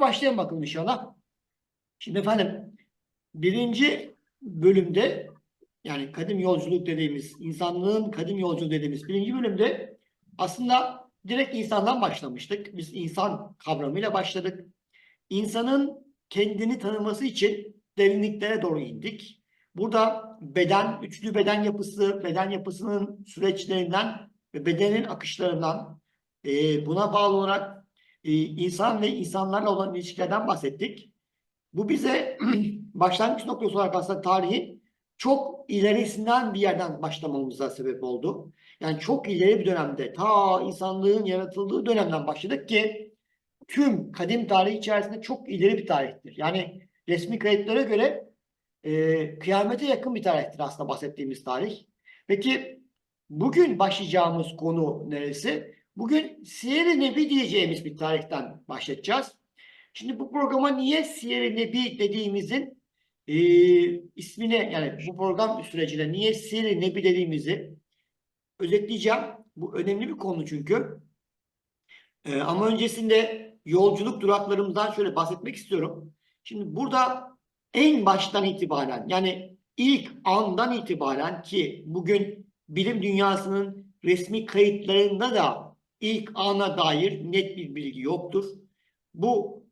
Başlayalım bakalım inşallah. Şimdi efendim birinci bölümde yani kadim yolculuk dediğimiz, insanlığın kadim yolculuğu dediğimiz birinci bölümde aslında direkt insandan başlamıştık. Biz insan kavramıyla başladık. İnsanın kendini tanıması için derinliklere doğru indik. Burada beden, üçlü beden yapısı, beden yapısının süreçlerinden ve bedenin akışlarından e, buna bağlı olarak insan ve insanlarla olan ilişkilerden bahsettik. Bu bize başlangıç noktası olarak aslında tarihin çok ilerisinden bir yerden başlamamıza sebep oldu. Yani çok ileri bir dönemde, ta insanlığın yaratıldığı dönemden başladık ki tüm kadim tarih içerisinde çok ileri bir tarihtir. Yani resmi kayıtlara göre e, kıyamete yakın bir tarihtir aslında bahsettiğimiz tarih. Peki bugün başlayacağımız konu neresi? Bugün Siyer-i Nebi diyeceğimiz bir tarihten başlayacağız. Şimdi bu programa niye Siyer-i Nebi dediğimizin e, ismine yani bu program sürecinde niye Siyer-i Nebi dediğimizi özetleyeceğim. Bu önemli bir konu çünkü. E, ama öncesinde yolculuk duraklarımızdan şöyle bahsetmek istiyorum. Şimdi burada en baştan itibaren yani ilk andan itibaren ki bugün bilim dünyasının resmi kayıtlarında da ilk ana dair net bir bilgi yoktur. Bu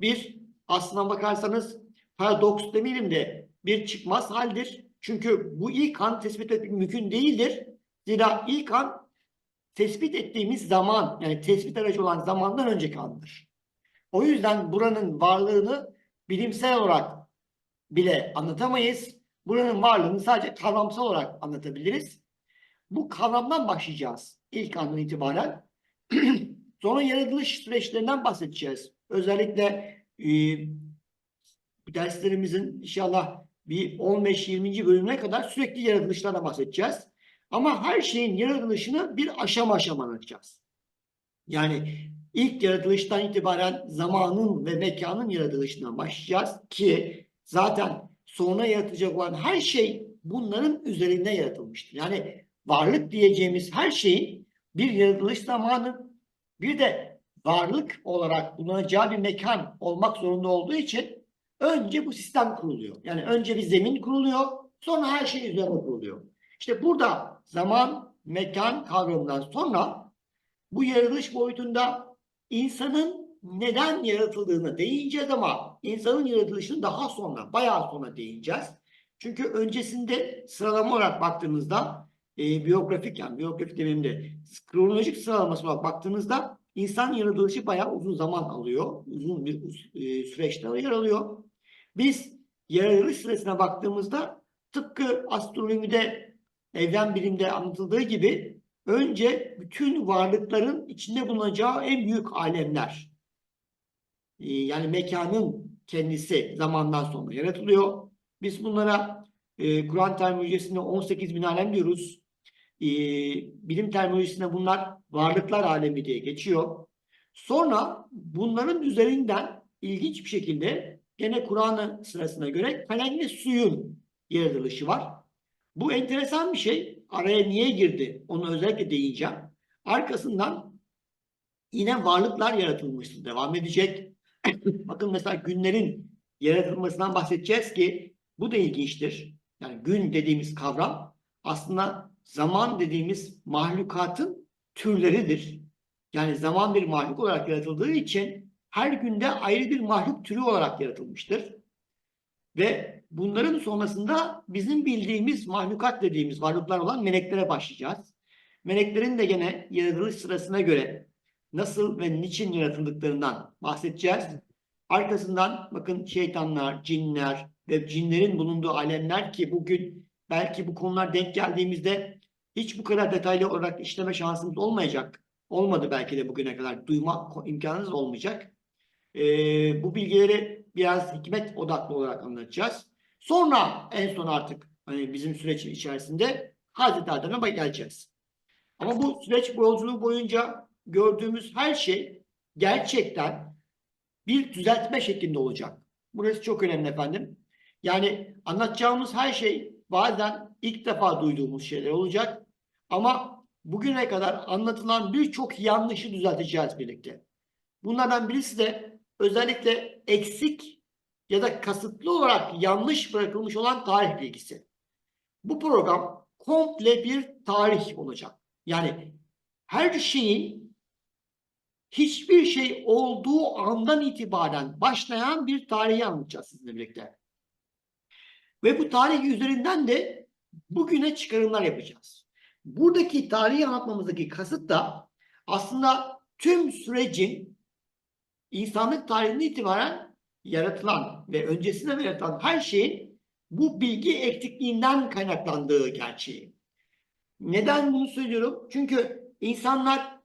bir aslına bakarsanız paradoks demeyelim de bir çıkmaz haldir. Çünkü bu ilk an tespit etmek mümkün değildir. Zira ilk an tespit ettiğimiz zaman yani tespit aracı olan zamandan önceki andır. O yüzden buranın varlığını bilimsel olarak bile anlatamayız. Buranın varlığını sadece kavramsal olarak anlatabiliriz. Bu kavramdan başlayacağız ilk andan itibaren. Sonra yaratılış süreçlerinden bahsedeceğiz. Özellikle e, derslerimizin inşallah bir 15-20. bölümüne kadar sürekli yaratılışlardan bahsedeceğiz. Ama her şeyin yaratılışını bir aşama aşama anlatacağız. Yani ilk yaratılıştan itibaren zamanın ve mekanın yaratılışından başlayacağız ki zaten sonra yaratılacak olan her şey bunların üzerinde yaratılmıştır. Yani varlık diyeceğimiz her şeyin bir yaratılış zamanı bir de varlık olarak bulunacağı bir mekan olmak zorunda olduğu için önce bu sistem kuruluyor. Yani önce bir zemin kuruluyor sonra her şey üzerine kuruluyor. İşte burada zaman, mekan kavramından sonra bu yaratılış boyutunda insanın neden yaratıldığını değineceğiz ama insanın yaratılışını daha sonra, bayağı sonra değineceğiz. Çünkü öncesinde sıralama olarak baktığımızda e, biyografik yani biyografik demeyeyim de kronolojik sıralamasına olarak baktığınızda insan yaratılışı bayağı uzun zaman alıyor. Uzun bir e, süreçte yer alıyor. Biz yaratılış süresine baktığımızda tıpkı astronomide, evren bilimde anlatıldığı gibi önce bütün varlıkların içinde bulunacağı en büyük alemler e, yani mekanın kendisi zamandan sonra yaratılıyor. Biz bunlara e, Kur'an terminolojisinde 18 bin alem diyoruz. E, bilim terminolojisinde bunlar varlıklar alemi diye geçiyor. Sonra bunların üzerinden ilginç bir şekilde gene Kur'an'ın sırasına göre kalem ve suyun yaratılışı var. Bu enteresan bir şey. Araya niye girdi? Onu özellikle değineceğim. Arkasından yine varlıklar yaratılmıştır. Devam edecek. Bakın mesela günlerin yaratılmasından bahsedeceğiz ki bu da ilginçtir. Yani gün dediğimiz kavram aslında zaman dediğimiz mahlukatın türleridir. Yani zaman bir mahluk olarak yaratıldığı için her günde ayrı bir mahluk türü olarak yaratılmıştır. Ve bunların sonrasında bizim bildiğimiz mahlukat dediğimiz varlıklar olan meleklere başlayacağız. Meleklerin de gene yaratılış sırasına göre nasıl ve niçin yaratıldıklarından bahsedeceğiz. Arkasından bakın şeytanlar, cinler ve cinlerin bulunduğu alemler ki bugün belki bu konular denk geldiğimizde hiç bu kadar detaylı olarak işleme şansımız olmayacak. Olmadı belki de bugüne kadar. Duyma imkanınız olmayacak. Ee, bu bilgileri biraz hikmet odaklı olarak anlatacağız. Sonra en son artık hani bizim sürecin içerisinde Hazreti Adem'e geleceğiz. Ama bu süreç bu yolculuğu boyunca gördüğümüz her şey gerçekten bir düzeltme şeklinde olacak. Burası çok önemli efendim. Yani anlatacağımız her şey bazen ilk defa duyduğumuz şeyler olacak. Ama bugüne kadar anlatılan birçok yanlışı düzelteceğiz birlikte. Bunlardan birisi de özellikle eksik ya da kasıtlı olarak yanlış bırakılmış olan tarih bilgisi. Bu program komple bir tarih olacak. Yani her şeyin hiçbir şey olduğu andan itibaren başlayan bir tarihi anlatacağız sizinle birlikte. Ve bu tarih üzerinden de bugüne çıkarımlar yapacağız. Buradaki tarihi anlatmamızdaki kasıt da aslında tüm sürecin insanlık tarihinden itibaren yaratılan ve öncesinde yaratılan her şeyin bu bilgi eksikliğinden kaynaklandığı gerçeği. Neden bunu söylüyorum? Çünkü insanlar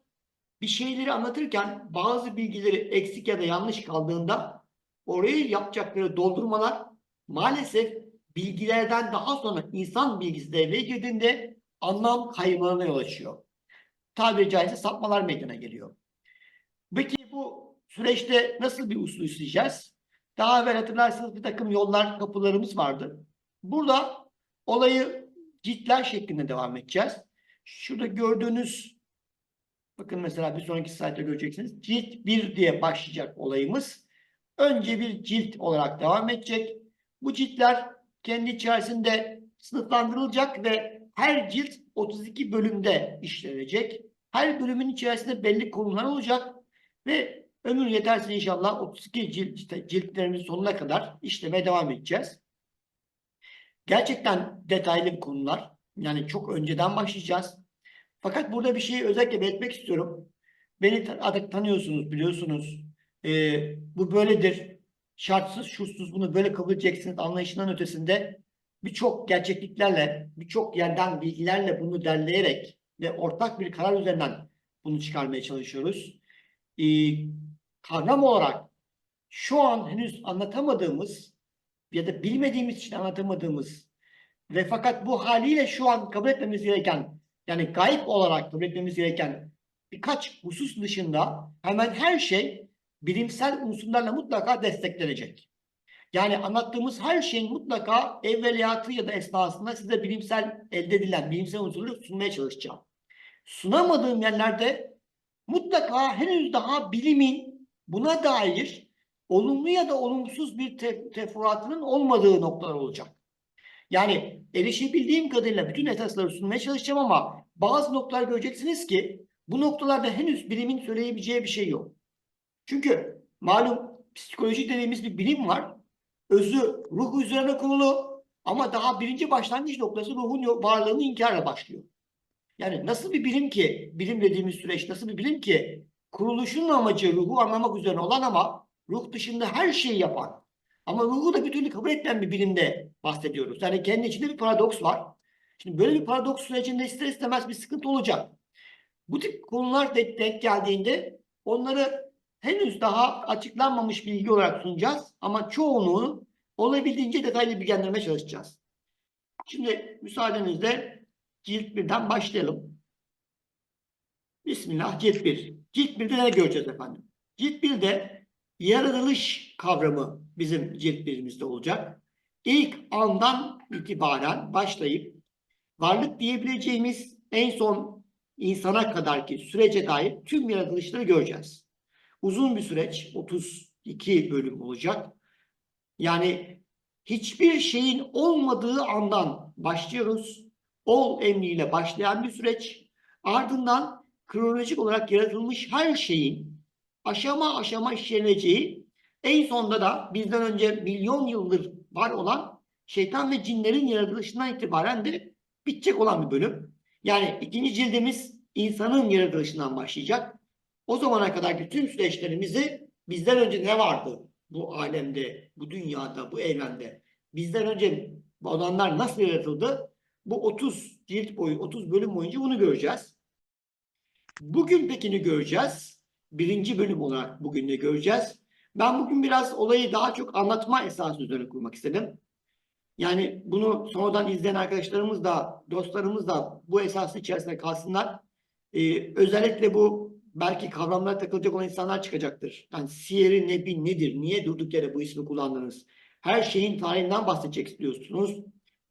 bir şeyleri anlatırken bazı bilgileri eksik ya da yanlış kaldığında orayı yapacakları doldurmalar maalesef bilgilerden daha sonra insan bilgisi devreye girdiğinde anlam kaymalarına yol açıyor. Tabiri caizse sapmalar meydana geliyor. Peki bu süreçte nasıl bir usul işleyeceğiz? Daha evvel hatırlarsanız bir takım yollar, kapılarımız vardı. Burada olayı ciltler şeklinde devam edeceğiz. Şurada gördüğünüz bakın mesela bir sonraki slaytta göreceksiniz. Cilt 1 diye başlayacak olayımız. Önce bir cilt olarak devam edecek. Bu ciltler kendi içerisinde sınıflandırılacak ve her cilt 32 bölümde işlenecek. Her bölümün içerisinde belli konular olacak ve ömür yeterse inşallah 32 cilt, işte ciltlerimizin sonuna kadar işlemeye devam edeceğiz. Gerçekten detaylı konular. Yani çok önceden başlayacağız. Fakat burada bir şeyi özellikle belirtmek istiyorum. Beni artık tanıyorsunuz, biliyorsunuz. Ee, bu böyledir. Şartsız, şurtsuz bunu böyle kabul edeceksiniz anlayışından ötesinde birçok gerçekliklerle, birçok yerden bilgilerle bunu derleyerek ve ortak bir karar üzerinden bunu çıkarmaya çalışıyoruz. Ee, kavram olarak şu an henüz anlatamadığımız ya da bilmediğimiz için anlatamadığımız ve fakat bu haliyle şu an kabul etmemiz gereken yani gayip olarak kabul etmemiz gereken birkaç husus dışında hemen her şey bilimsel unsurlarla mutlaka desteklenecek. Yani anlattığımız her şeyin mutlaka evveliyatı ya da esnasında size bilimsel elde edilen bilimsel unsurları sunmaya çalışacağım. Sunamadığım yerlerde mutlaka henüz daha bilimin buna dair olumlu ya da olumsuz bir te olmadığı noktalar olacak. Yani erişebildiğim kadarıyla bütün esasları sunmaya çalışacağım ama bazı noktalar göreceksiniz ki bu noktalarda henüz bilimin söyleyebileceği bir şey yok. Çünkü malum psikoloji dediğimiz bir bilim var. Özü ruh üzerine kurulu ama daha birinci başlangıç noktası ruhun varlığını inkarla başlıyor. Yani nasıl bir bilim ki, bilim dediğimiz süreç nasıl bir bilim ki kuruluşun amacı ruhu anlamak üzerine olan ama ruh dışında her şeyi yapan ama ruhu da bir türlü kabul etmeyen bir bilimde bahsediyoruz. Yani kendi içinde bir paradoks var. Şimdi böyle bir paradoks sürecinde ister istemez bir sıkıntı olacak. Bu tip konular denk, geldiğinde onları henüz daha açıklanmamış bilgi olarak sunacağız. Ama çoğunu olabildiğince detaylı bilgilendirmeye çalışacağız. Şimdi müsaadenizle cilt birden başlayalım. Bismillah cilt bir. Cilt birde ne göreceğiz efendim? Cilt birde yaratılış kavramı bizim cilt birimizde olacak. İlk andan itibaren başlayıp varlık diyebileceğimiz en son insana kadarki sürece dair tüm yaratılışları göreceğiz. Uzun bir süreç, 32 bölüm olacak. Yani hiçbir şeyin olmadığı andan başlıyoruz. Ol emriyle başlayan bir süreç. Ardından kronolojik olarak yaratılmış her şeyin aşama aşama işleneceği en sonunda da bizden önce milyon yıldır var olan şeytan ve cinlerin yaratılışından itibaren de bitecek olan bir bölüm. Yani ikinci cildimiz insanın yaratılışından başlayacak. O zamana kadar bütün süreçlerimizi bizden önce ne vardı bu alemde, bu dünyada, bu evrende? Bizden önce olanlar nasıl yaratıldı? Bu 30 cilt boyu, 30 bölüm boyunca bunu göreceğiz. Bugün pekini göreceğiz. Birinci bölüm olarak bugün de göreceğiz. Ben bugün biraz olayı daha çok anlatma esası üzerine kurmak istedim. Yani bunu sonradan izleyen arkadaşlarımız da, dostlarımız da bu esasın içerisinde kalsınlar. Ee, özellikle bu belki kavramlara takılacak olan insanlar çıkacaktır. Yani siyeri nebi nedir? Niye durduk yere bu ismi kullandınız? Her şeyin tarihinden bahsedecek diyorsunuz.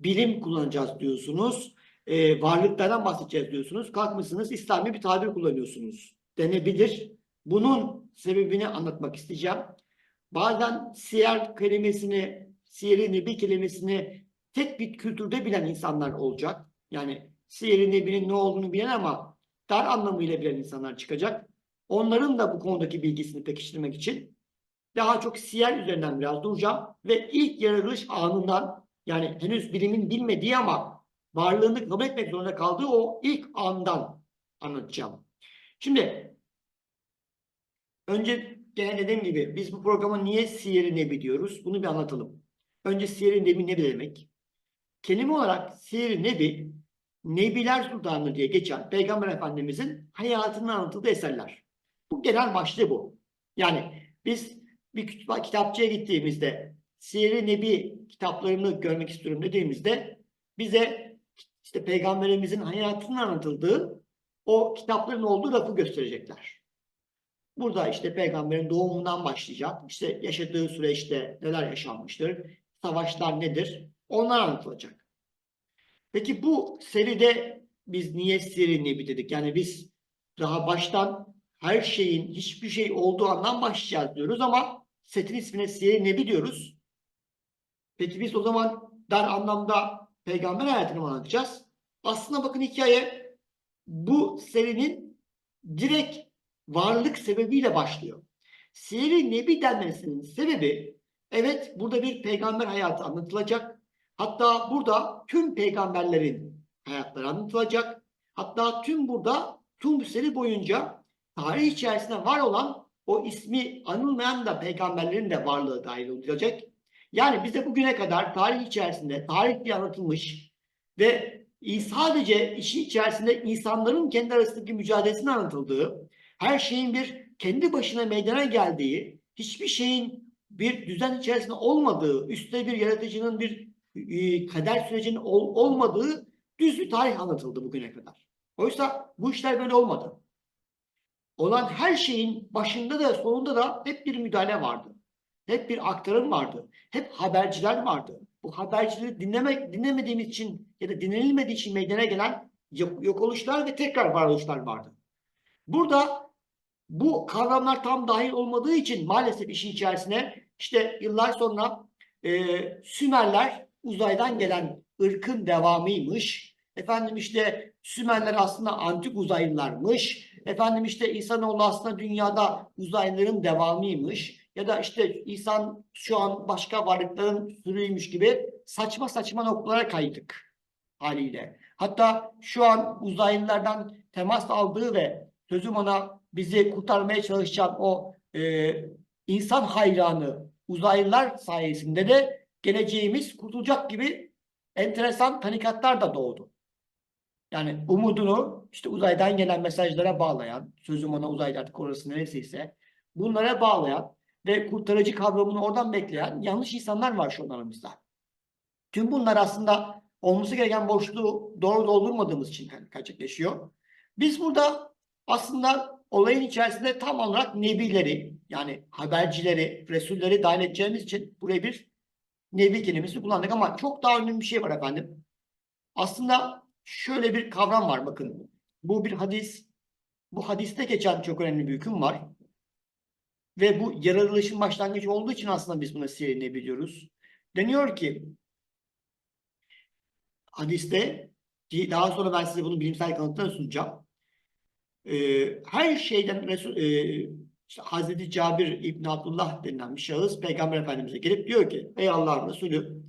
Bilim kullanacağız diyorsunuz. Ee, varlıklardan bahsedeceğiz diyorsunuz. Kalkmışsınız İslami bir tabir kullanıyorsunuz. Denebilir. Bunun sebebini anlatmak isteyeceğim. bazen siyer kelimesini, siyeri nebi kelimesini tek bir kültürde bilen insanlar olacak. Yani siyeri nebinin ne olduğunu bilen ama dar anlamıyla bilen insanlar çıkacak. Onların da bu konudaki bilgisini pekiştirmek için daha çok siyer üzerinden biraz duracağım ve ilk yaratılış anından yani henüz bilimin bilmediği ama varlığını kabul etmek zorunda kaldığı o ilk andan anlatacağım. Şimdi önce gene dediğim gibi biz bu programa niye Siyer-i Nebi diyoruz? Bunu bir anlatalım. Önce Siyer-i Nebi ne demek? Kelime olarak Siyer-i Nebi Nebiler Sultanı diye geçen Peygamber Efendimizin hayatını anlatıldığı eserler. Bu genel başlığı bu. Yani biz bir kütüpha- kitapçıya gittiğimizde Siyer-i Nebi kitaplarını görmek istiyorum dediğimizde bize işte Peygamberimizin hayatının anlatıldığı o kitapların olduğu rafı gösterecekler. Burada işte peygamberin doğumundan başlayacak. İşte yaşadığı süreçte neler yaşanmıştır, savaşlar nedir? Onlar anlatılacak. Peki bu seride biz niye Siyer-i Nebi dedik? Yani biz daha baştan her şeyin hiçbir şey olduğu andan başlayacağız diyoruz ama setin ismine Siyer-i Nebi diyoruz. Peki biz o zaman dar anlamda peygamber hayatını mı anlatacağız? Aslında bakın hikaye bu serinin direkt varlık sebebiyle başlıyor. Siyer-i Nebi denmesinin sebebi evet burada bir peygamber hayatı anlatılacak. Hatta burada tüm peygamberlerin hayatları anlatılacak. Hatta tüm burada tüm seri boyunca tarih içerisinde var olan o ismi anılmayan da peygamberlerin de varlığı dahil olacak. Yani bize bugüne kadar tarih içerisinde tarih diye anlatılmış ve sadece işin içerisinde insanların kendi arasındaki mücadelesinin anlatıldığı, her şeyin bir kendi başına meydana geldiği, hiçbir şeyin bir düzen içerisinde olmadığı, üstte bir yaratıcının bir e, kader sürecinin ol- olmadığı düz bir tarih anlatıldı bugüne kadar. Oysa bu işler böyle olmadı. Olan her şeyin başında da sonunda da hep bir müdahale vardı. Hep bir aktarım vardı. Hep haberciler vardı. Bu habercileri dinlemek, dinlemediğimiz için ya da dinlenilmediği için meydana gelen yok, yok oluşlar ve tekrar varoluşlar vardı. Burada bu kavramlar tam dahil olmadığı için maalesef işin içerisine işte yıllar sonra e, Sümerler uzaydan gelen ırkın devamıymış. Efendim işte Sümerler aslında antik uzaylılarmış. Efendim işte insanoğlu aslında dünyada uzaylıların devamıymış. Ya da işte insan şu an başka varlıkların sürüymüş gibi saçma saçma noktalara kaydık haliyle. Hatta şu an uzaylılardan temas aldığı ve sözüm ona bizi kurtarmaya çalışan o e, insan hayranı uzaylılar sayesinde de geleceğimiz kurtulacak gibi enteresan tarikatlar da doğdu. Yani umudunu işte uzaydan gelen mesajlara bağlayan, sözüm ona uzaylı artık orası neresiyse bunlara bağlayan ve kurtarıcı kavramını oradan bekleyen yanlış insanlar var şu an aramızda. Tüm bunlar aslında olması gereken boşluğu doğru doldurmadığımız için gerçekleşiyor. Biz burada aslında olayın içerisinde tam olarak nebileri yani habercileri, resulleri dahil edeceğimiz için buraya bir nebi kelimesi kullandık ama çok daha önemli bir şey var efendim. Aslında şöyle bir kavram var bakın. Bu bir hadis. Bu hadiste geçen çok önemli bir hüküm var. Ve bu yaratılışın başlangıcı olduğu için aslında biz buna siyer nebi diyoruz. Deniyor ki hadiste ki daha sonra ben size bunu bilimsel kanıtlarla sunacağım. Ee, her şeyden Resul, e, işte Hazreti Cabir İbn Abdullah denilen bir şahıs Peygamber Efendimiz'e gelip diyor ki Ey Allah'ın Resulü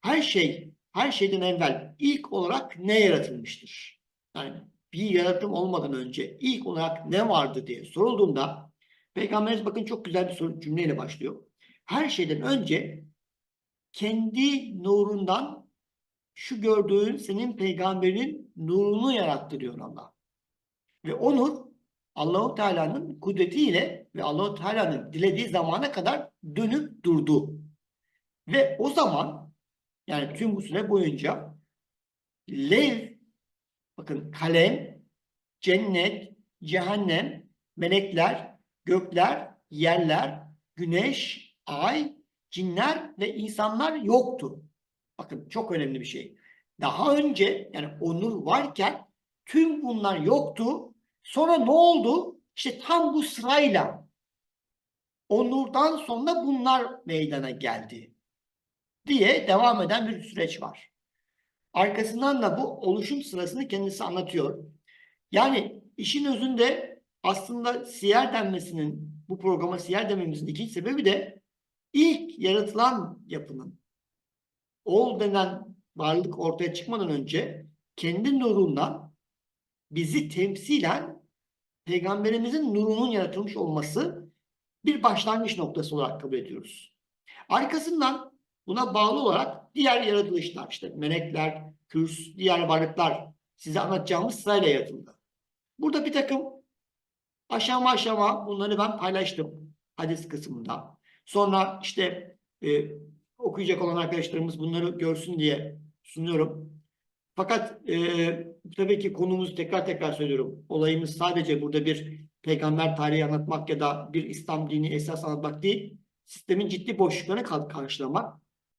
her şey her şeyden evvel ilk olarak ne yaratılmıştır? Yani bir yaratım olmadan önce ilk olarak ne vardı diye sorulduğunda Peygamberimiz bakın çok güzel bir soru cümleyle başlıyor. Her şeyden önce kendi nurundan şu gördüğün senin peygamberinin nurunu yarattı diyor Allah. Ve o nur Allahu Teala'nın kudretiyle ve Allahu Teala'nın dilediği zamana kadar dönüp durdu. Ve o zaman yani tüm bu süre boyunca lev bakın kalem, cennet, cehennem, melekler, gökler, yerler, güneş, ay, cinler ve insanlar yoktu. Bakın çok önemli bir şey. Daha önce yani o nur varken tüm bunlar yoktu. Sonra ne oldu? İşte tam bu sırayla O nurdan sonra bunlar meydana geldi diye devam eden bir süreç var. Arkasından da bu oluşum sırasını kendisi anlatıyor. Yani işin özünde aslında siyer denmesinin, bu programa siyer dememizin ikinci sebebi de ilk yaratılan yapının ol denen varlık ortaya çıkmadan önce kendi nurundan bizi temsilen peygamberimizin nurunun yaratılmış olması bir başlangıç noktası olarak kabul ediyoruz. Arkasından buna bağlı olarak diğer yaratılışlar işte melekler, kürs, diğer varlıklar size anlatacağımız sırayla yaratıldı. Burada bir takım aşama aşama bunları ben paylaştım hadis kısmında. Sonra işte e, okuyacak olan arkadaşlarımız bunları görsün diye sunuyorum. Fakat e, tabii ki konumuz tekrar tekrar söylüyorum. Olayımız sadece burada bir peygamber tarihi anlatmak ya da bir İslam dini esas anlatmak değil. Sistemin ciddi boşluklarını kar- karşılamak.